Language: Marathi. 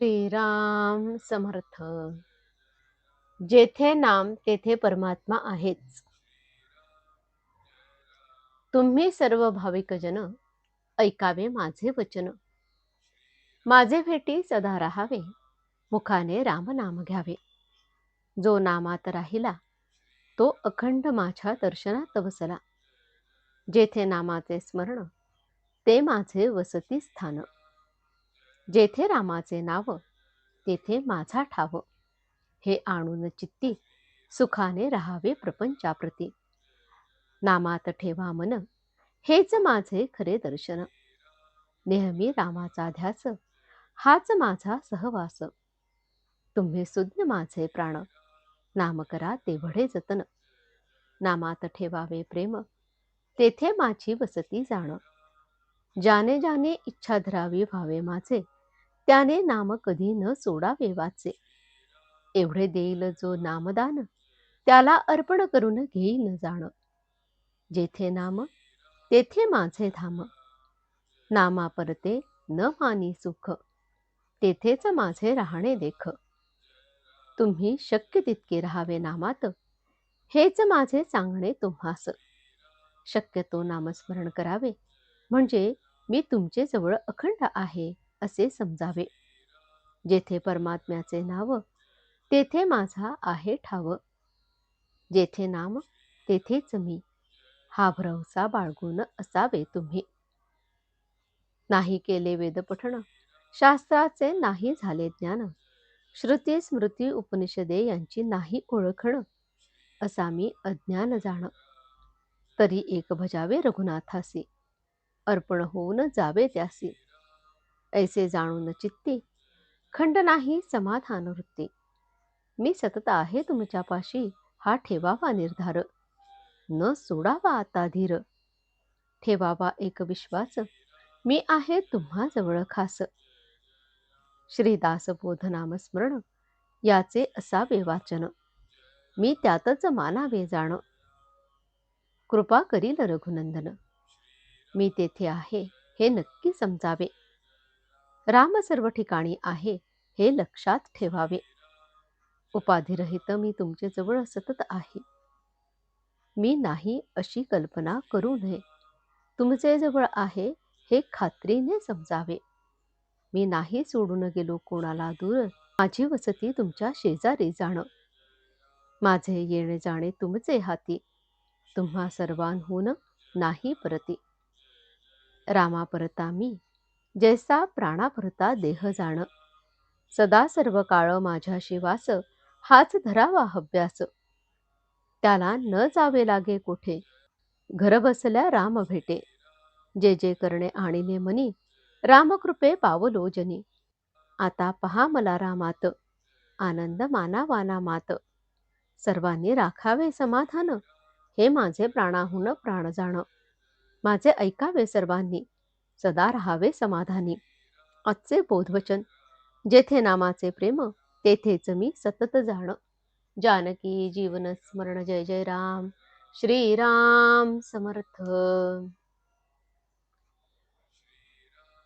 श्रीराम समर्थ. जेथे नाम तेथे परमात्मा आहेच. तुम्ही सर्व भाविकजन ऐकावे माझे वचन. माझे भेटी सदा राहावे. मुखाने राम नाम घ्यावे. जो नामात राहिला तो अखंड माझ्या दर्शनात बसला जेथे नामाचे स्मरण ते माझे वसती स्थान जेथे रामाचे नाव तेथे माझा ठाव. हे आणून चित्ती सुखाने राहावे प्रपंचाप्रती. नामात ठेवा मन हेच माझे खरे दर्शन. नेहमी रामाचा ध्यास हाच माझा सहवास. तुम्ही सुज्ञ माझे प्राण नाम करा तेवढे जतन. नामात ठेवावे प्रेम तेथे माझी वसती जाण. जाने जाने इच्छा धरावी व्हावे माझे त्याने नाम कधी न सोडावे वाचे. एवढे देईल जो नामदान त्याला अर्पण करून घेईल जाण. जेथे नाम तेथे माझे धाम. नामा परते न मानी सुख तेथेच माझे राहणे देख. तुम्ही शक्य तितके राहावे नामात हेच माझे सांगणे तुम्हास. शक्यतो नामस्मरण करावे म्हणजे मी तुमचे जवळ अखंड आहे. असे समजावे. जेथे परमात्म्याचे नाव तेथे माझा आहे ठाव. जेथे नाम तेथेच मी. हा भरवसा बाळगून असावे तुम्ही. नाही केले वेदपठण शास्त्राचे नाही झाले ज्ञान. श्रुती स्मृती उपनिषदे यांची नाही ओळखण. असा मी अज्ञान जाण. तरी एक भजावे रघुनाथासी. अर्पण होऊन जावे त्यासी. ऐसे जाणून चित्ती. खंड नाही समाधान वृत्ती मी सतत आहे तुमच्यापाशी हा ठेवावा निर्धार. न सोडावा आता धीर. ठेवावा एक विश्वास. मी आहे तुम्हा जवळ खास. श्रीदास बोध नामस्मरण याचे असावे वाचन. मी त्यातच मानावे जाण. कृपा करील रघुनंदन. मी तेथे आहे हे नक्की समजावे. राम सर्व ठिकाणी आहे हे लक्षात ठेवावे. उपाधिरहित मी तुमच्याजवळ जवळ सतत आहे. मी नाही अशी कल्पना करू नये. तुमचे जवळ आहे हे खात्रीने समजावे. मी नाही सोडून गेलो कोणाला दूर माझी वसती तुमच्या शेजारी जाणं. माझे येणे जाणे तुमचे हाती. तुम्हा सर्वांहून नाही परती. रामा परता मी जैसा प्राणापरता देह जाण. सदा सर्व काळ माझ्याशी वास हाच धरावा हव्यास त्याला न जावे लागे कुठे? घर बसल्या राम भेटे. जे जे करणे आणिने मनी रामकृपे पावलो जनी. आता पहा मला रामात आनंद मानावाना मात. सर्वांनी राखावे समाधान हे माझे प्राणाहून प्राण जाण. माझे ऐकावे सर्वांनी सदा राहावे समाधानी. आजचे बोधवचन जेथे नामाचे प्रेम तेथेच मी सतत जाण. जानकी जीवन स्मरण जय जय राम. श्रीराम समर्थ.